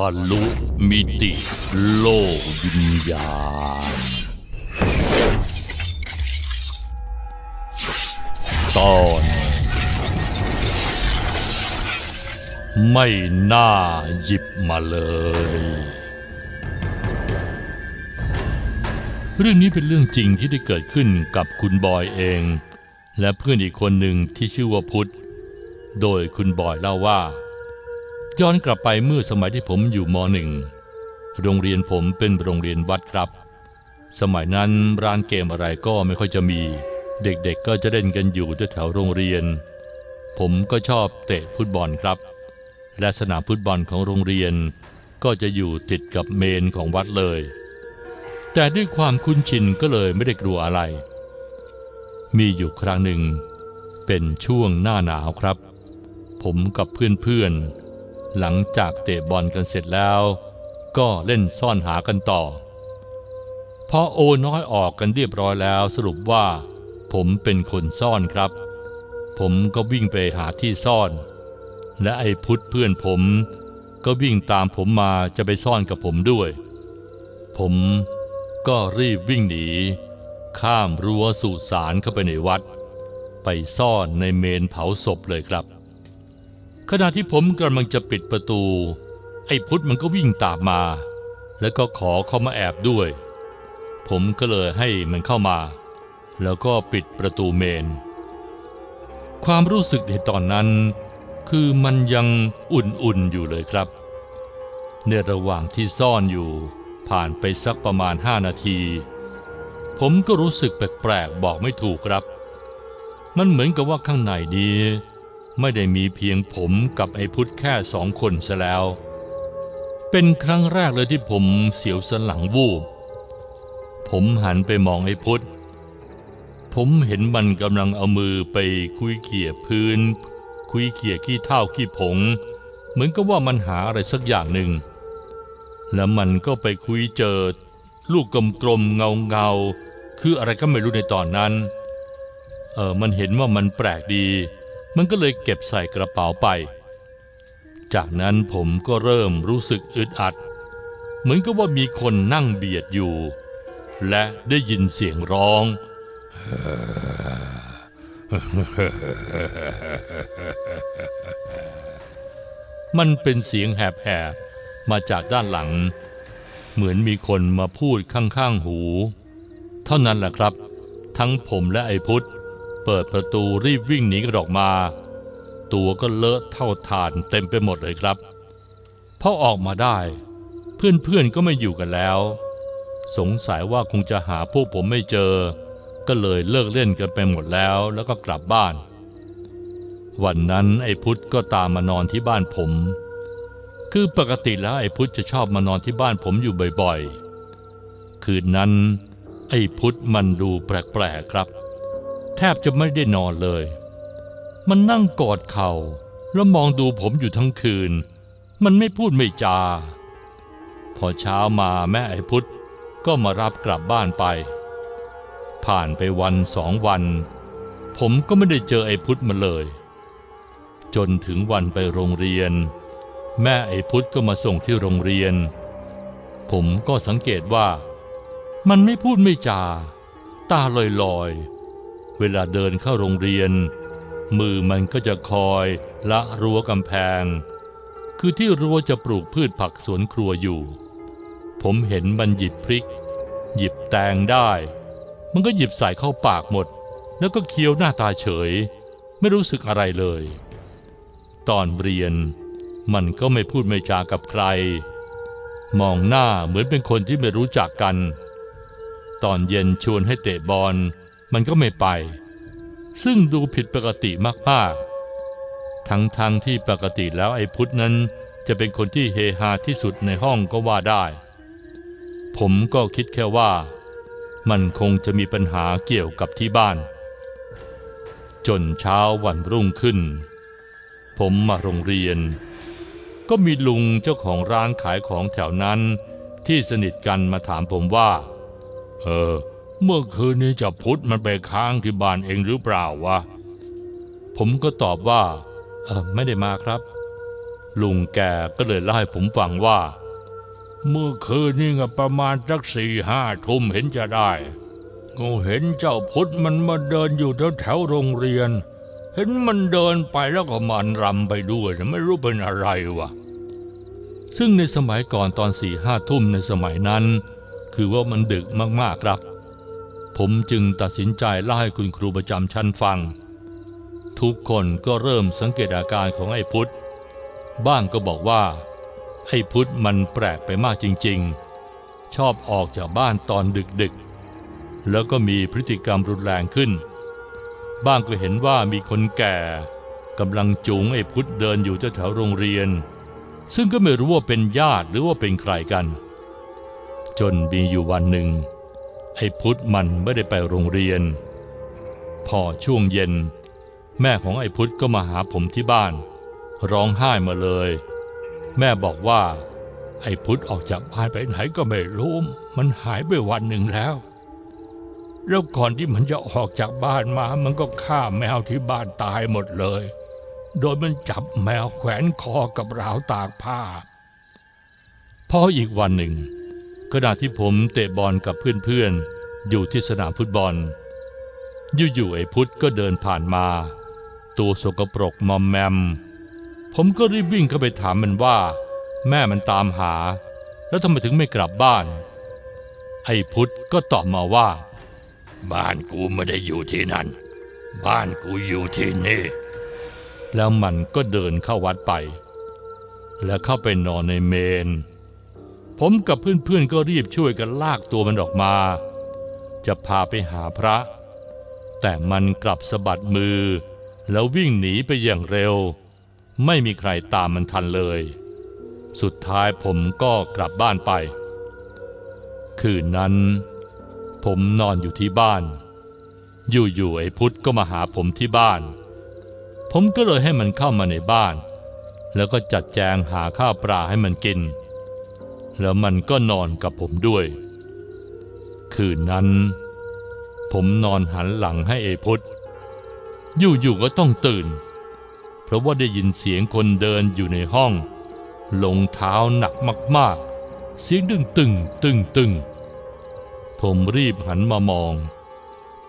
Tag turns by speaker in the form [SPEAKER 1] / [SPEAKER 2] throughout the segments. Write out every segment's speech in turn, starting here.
[SPEAKER 1] ทะลุมิติโลกวิญญาณ ตอน ไม่น่าหยิบมาเลย เรื่องนี้เป็นเรื่องจริงที่ได้เกิดขึ้นกับคุณบอยเอง และเพื่อนอีกคนหนึ่งที่ชื่อว่าพุทธ โดยคุณบอยเล่าว่า ย้อนกลับไปเมื่อสมัยที่ผมอยู่มหนึ่งโรงเรียนผมเป็นโรงเรียนวัดครับ สมัยนั้นร้านเกมอะไรก็ไม่ค่อยจะมี เด็กๆก็จะเล่นกันอยู่แถวโรงเรียน ผมก็ชอบเตะฟุตบอลครับ และสนามฟุตบอลของโรงเรียน ก็จะอยู่ติดกับเมนของวัดเลย แต่ด้วยความคุ้นชินก็เลยไม่ได้กลัวอะไร มีอยู่ครั้งหนึ่ง เป็นช่วงหน้าหนาวครับ ผมกับเพื่อนๆ หลังจากเตะบอลกันเสร็จแล้ว ก็เล่นซ่อนหากันต่อ พอโอน้อยออกกันเรียบร้อยแล้วสรุปว่า ผมเป็นคนซ่อนครับ ผมก็วิ่งไปหาที่ซ่อน และไอ้พุทธเพื่อนผม ก็วิ่งตามผมมาจะไปซ่อนกับผมด้วย ผมก็รีบวิ่งหนี ข้ามรั้วสุสานเข้าไปในวัด ไปซ่อนในเมนเผาศพเลยครับ ขณะที่ผมกำลังจะปิดประตู ไอ้พุทธมันก็วิ่งตามมา แล้วก็ขอเข้ามาแอบด้วย ผมก็เลยให้มันเข้ามา แล้วก็ปิดประตูเมน ความรู้สึกในตอนนั้น คือมันยังอุ่นๆอยู่เลยครับ ในระหว่างที่ซ่อนอยู่ผ่านไปสักประมาณห้านาที ผมก็รู้สึกแปลกๆบอกไม่ถูกครับ มันเหมือนกับว่าข้างในนี้ ไม่ได้มีเพียงผมกับไอ้พุทธแค่สองคนซะแล้ว เป็นครั้งแรกเลยที่ผมเสียวสันหลังวูบ ผมหันไปมองไอ้พุทธ ผมเห็นมันกำลังเอามือไปคุยเขี่ยพื้น คุยเขี่ยขี้เท่าขี้ผง เหมือนกับว่ามันหาอะไรสักอย่างหนึ่ง แล้วมันก็ไปคุยเจอ ลูกกลมๆเงาเงาๆคืออะไรก็ไม่รู้ในตอนนั้น เออมันเห็นว่ามันแปลกดี มันก็เลยเก็บใส่กระเป๋าไป จากนั้นผมก็เริ่มรู้สึกอึดอัด เหมือนกับว่ามีคนนั่งเบียดอยู่ และได้ยินเสียงร้องมันเป็นเสียงแหบๆ มาจากด้านหลัง เหมือนมีคนมาพูดข้างๆหู เท่านั้นแหละครับ ทั้งผมและไอ้พุทธ เปิดประตูรีบวิ่งหนีกันออกมา ตัวก็เลอะเท่าฐานเต็มไปหมดเลยครับพอออกมาได้ เพื่อนๆก็ไม่อยู่กันแล้ว สงสัยว่าคงจะหาพวกผมไม่เจอ ก็เลยเลิกเล่นกันไปหมดแล้วแล้วก็กลับบ้าน วันนั้นไอ้พุทธก็ตามมานอนที่บ้านผม คือปกติแล้วไอ้พุทธจะชอบมานอนที่บ้านผมอยู่บ่อยๆ คืนนั้น ไอ้พุทธมันดูแปลกๆครับ แทบจะไม่ได้นอนเลย มันนั่งกอดเข่าแล้วมองดูผมอยู่ทั้งคืน มันไม่พูดไม่จา พอเช้ามาแม่ไอ้พุทธก็มารับกลับบ้านไป ผ่านไปวันสองวัน ผมก็ไม่ได้เจอไอ้พุทธมาเลย จนถึงวันไปโรงเรียน แม่ไอ้พุทธก็มาส่งที่โรงเรียน ผมก็สังเกตว่า มันไม่พูดไม่จา ตาลอยลอยๆ เวลาเดินเข้าโรงเรียน มือมันก็จะคอยละรั้วกำแพง คือที่รั้วจะปลูกพืชผักสวนครัวอยู่ ผมเห็นมันหยิบพริก หยิบแตงได้ มันก็หยิบใส่เข้าปากหมด แล้วก็เคี้ยวหน้าตาเฉย ไม่รู้สึกอะไรเลย ตอนเรียน มันก็ไม่พูดไม่จากับใคร มองหน้าเหมือนเป็นคนที่ไม่รู้จักกัน ตอนเย็นชวนให้เตะบอล มันก็ไม่ไป ซึ่งดูผิดปกติมากๆ ทั้งๆทที่ปกติแล้วไอ้พุทธนั้นจะเป็นคนที่เฮฮาที่สุดในห้องก็ว่าได้ ผมก็คิดแค่ว่า มันคงจะมีปัญหาเกี่ยวกับที่บ้าน จนเช้าวันรุ่งขึ้น ผมมาโรงเรียน ก็มีลุงเจ้าของร้านขายของแถวนั้นที่สนิทกันมาถามผมว่า เออ เมื่อคืนนี้เจะพุทธมันไปค้างที่บ้านเองหรือเปล่าวะ ผมก็ตอบว่า เออไม่ได้มาครับ ลุงแกก็เลยเล่าให้ผมฟังว่า เมื่อคืนนี่ก็ประมาณสักสี่ห้าทุ่มเห็นจะได้กูเห็นเจ้าพุทธมันมาเดินอยู่แถวแถวๆโรงเรียน เห็นมันเดินไปแล้วก็มันรำไปด้วยไม่รู้เป็นอะไรวะซึ่งในสมัยก่อนตอนสี่ห้าทุ่มในสมัยนั้น คือว่ามันดึกมากๆครับ ผมจึงตัดสินใจเล่าให้คุณครูประจำชั้นฟัง ทุกคนก็เริ่มสังเกตอาการของไอ้พุทธ บ้างก็บอกว่า ไอ้พุทธมันแปลกไปมากจริงๆ ชอบออกจากบ้านตอนดึกๆ แล้วก็มีพฤติกรรมรุนแรงขึ้น บ้างก็เห็นว่ามีคนแก่กำลังจูงไอ้พุทธเดินอยู่แถวโรงเรียน ซึ่งก็ไม่รู้ว่าเป็นญาติหรือว่าเป็นใครกัน จนมีอยู่วันหนึ่ง ไอ้พุทธมันไม่ได้ไปโรงเรียน พอช่วงเย็น แม่ของไอ้พุทธก็มาหาผมที่บ้าน ร้องไห้มาเลย แม่บอกว่า ไอ้พุทธออกจากบ้านไปไหนก็ไม่รู้มันหายไปวันหนึ่งแล้ว แล้วก่อนที่มันจะออกจากบ้านมา มันก็ฆ่าแมวที่บ้านตายหมดเลย โดยมันจับแมวแขวนคอกับราวตากผ้าพออีกวันหนึ่ง ขณะที่ผมเตะบอลกับเพื่อนๆ อยู่ที่สนามฟุตบอล อยู่ๆไอ้พุทธก็เดินผ่านมา ตัวสกปรกมอมแมม ผมก็รีบวิ่งเข้าไปถามมันว่า แม่มันตามหา แล้วทำไมถึงไม่กลับบ้าน ไอ้พุทธก็ตอบมาว่า บ้านกูไม่ได้อยู่ที่นั่น บ้านกูอยู่ที่นี่ แล้วมันก็เดินเข้าวัดไป และเข้าไปนอนในเมน ผมกับเพื่อนๆก็รีบช่วยกันลากตัวมันออกมา จะพาไปหาพระ แต่มันกลับสะบัดมือ แล้ววิ่งหนีไปอย่างเร็ว ไม่มีใครตามมันทันเลย สุดท้ายผมก็กลับบ้านไป คืนนั้น ผมนอนอยู่ที่บ้าน อยู่ๆไอ้พุทธก็มาหาผมที่บ้าน ผมก็เลยให้มันเข้ามาในบ้าน แล้วก็จัดแจงหาข้าวปลาให้มันกิน แล้วมันก็นอนกับผมด้วย คืนนั้น ผมนอนหันหลังให้ไอ้พุทธอยู่ๆก็ต้องตื่น เพราะว่าได้ยินเสียงคนเดินอยู่ในห้อง ลงเท้าหนักมากๆ เสียงดึงตึงตึงตึงผมรีบหันมามอง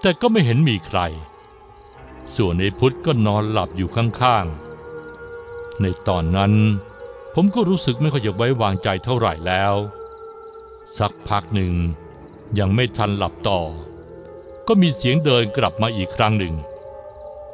[SPEAKER 1] แต่ก็ไม่เห็นมีใคร ส่วนไอ้พุทธก็นอนหลับอยู่ข้างๆ ในตอนนั้น ผมก็รู้สึกไม่ค่อยจะไว้วางใจเท่าไหร่แล้ว สักพักหนึ่ง ยังไม่ทันหลับต่อ ก็มีเสียงเดินกลับมาอีกครั้งหนึ่ง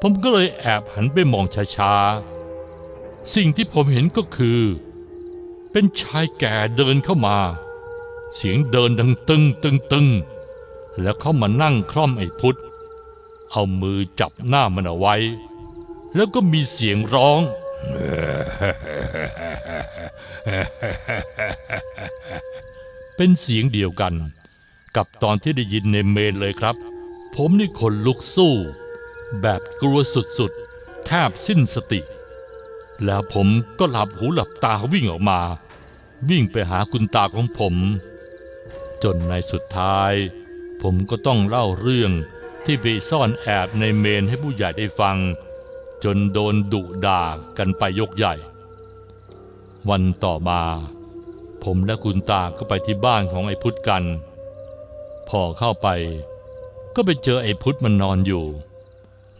[SPEAKER 1] ผมก็เลยแอบหันไปมองช้าๆ สิ่งที่ผมเห็นก็คือ เป็นชายแก่เดินเข้ามา เสียงเดินดังตึงตึงตึงแล้วเข้ามานั่งคล่อมไอ้พุทธเอามือจับหน้ามันเอาไว้ แล้วก็มีเสียงร้อง เป็นเสียงเดียวกัน กับตอนที่ได้ยินในเมนเลยครับ ผมนี่ขนลุกสู้ แบบกลัวสุดๆ แทบสิ้นสติ แล้วผมก็หลับหูหลับตาวิ่งออกมา วิ่งไปหาคุณตาของผม จนในสุดท้าย ผมก็ต้องเล่าเรื่องที่ไปซ่อนแอบในเมนให้ผู้ใหญ่ได้ฟัง จนโดนดุด่ากันไปยกใหญ่ วันต่อมา ผมและคุณตาก็ไปที่บ้านของไอ้พุทธกัน พอเข้าไป ก็ไปเจอไอ้พุทธมันนอนอยู่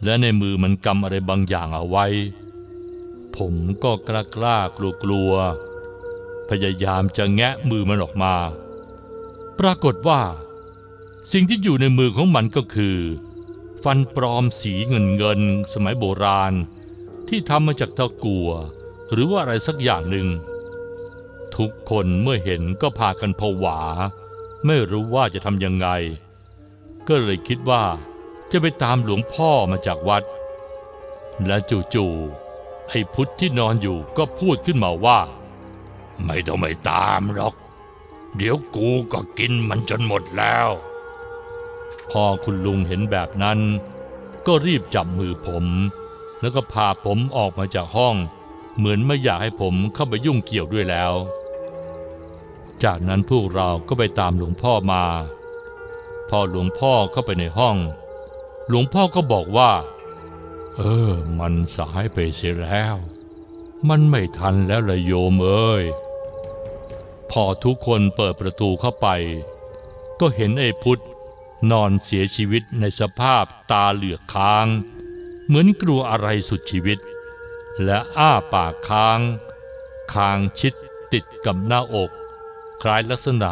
[SPEAKER 1] และในมือมันกำอะไรบางอย่างเอาไว้ ผมก็กล้ากล้ากลัวกลัวพยายามจะแงะมือมันออกมา ปรากฏว่า สิ่งที่อยู่ในมือของมันก็คือ ฟันปลอมสีเงินเงินสมัยโบราณ ที่ทำมาจากตะกั่วหรือว่าอะไรสักอย่างหนึ่ง ทุกคนเมื่อเห็นก็พากันผวา ไม่รู้ว่าจะทำยังไง ก็เลยคิดว่าจะไปตามหลวงพ่อมาจากวัด และจู่ๆไอ้พุทธที่นอนอยู่ก็พูดขึ้นมาว่า ไม่ต้องไม่ตามหรอก เดี๋ยวกูก็กินมันจนหมดแล้ว พอคุณลุงเห็นแบบนั้น ก็รีบจับมือผม แล้วก็พาผมออกมาจากห้อง เหมือนไม่อยากให้ผมเข้าไปยุ่งเกี่ยวด้วยแล้ว จากนั้นพวกเราก็ไปตามหลวงพ่อมา พอหลวงพ่อเข้าไปในห้อง หลวงพ่อก็บอกว่า เออ มันสายไปเสียแล้ว มันไม่ทันแล้วละโยมเอ้ยพอทุกคนเปิดประตูเข้าไป ก็เห็นไอ้พุทธ นอนเสียชีวิตในสภาพตาเหลือกค้าง เหมือนกลัวอะไรสุดชีวิต และอ้าปากค้าง คางชิดติดกับหน้าอก คล้ายลักษณะ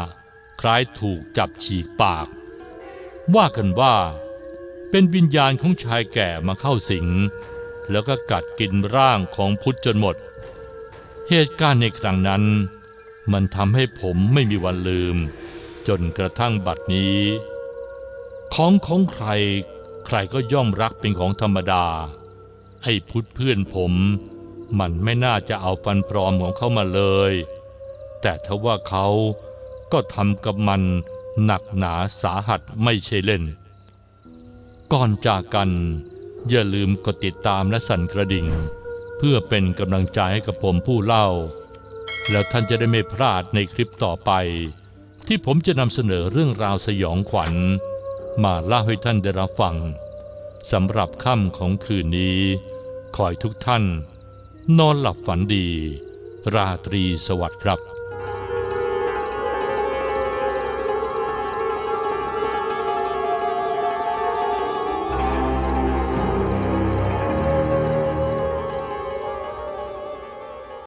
[SPEAKER 1] คล้ายถูกจับฉีกปาก ว่ากันว่า เป็นวิญญาณของชายแก่มาเข้าสิง แล้วก็กัดกินร่างของพุทธจนหมด เหตุการณ์ในครั้งนั้น มันทำให้ผมไม่มีวันลืม จนกระทั่งบัดนี้ ของของใคร ใครก็ย่อมรักเป็นของธรรมดา ไอ้พุทธเพื่อนผม มันไม่น่าจะเอาฟันปลอมของเขามาเลย แต่ทว่าเขาก็ทำกับมันหนักหนาสาหัสไม่ใช่เล่น ก่อนจากกัน อย่าลืมกดติดตามและสั่นกระดิ่ง เพื่อเป็นกำลังใจให้กับผมผู้เล่า แล้วท่านจะได้ไม่พลาดในคลิปต่อไป ที่ผมจะนำเสนอเรื่องราวสยองขวัญ มาเล่าให้ท่านได้รับฟังสำหรับค่ำของคืนนี้ ขอให้ทุกท่าน นอนหลับฝันดี ราตรีสวัสดิ์ครับ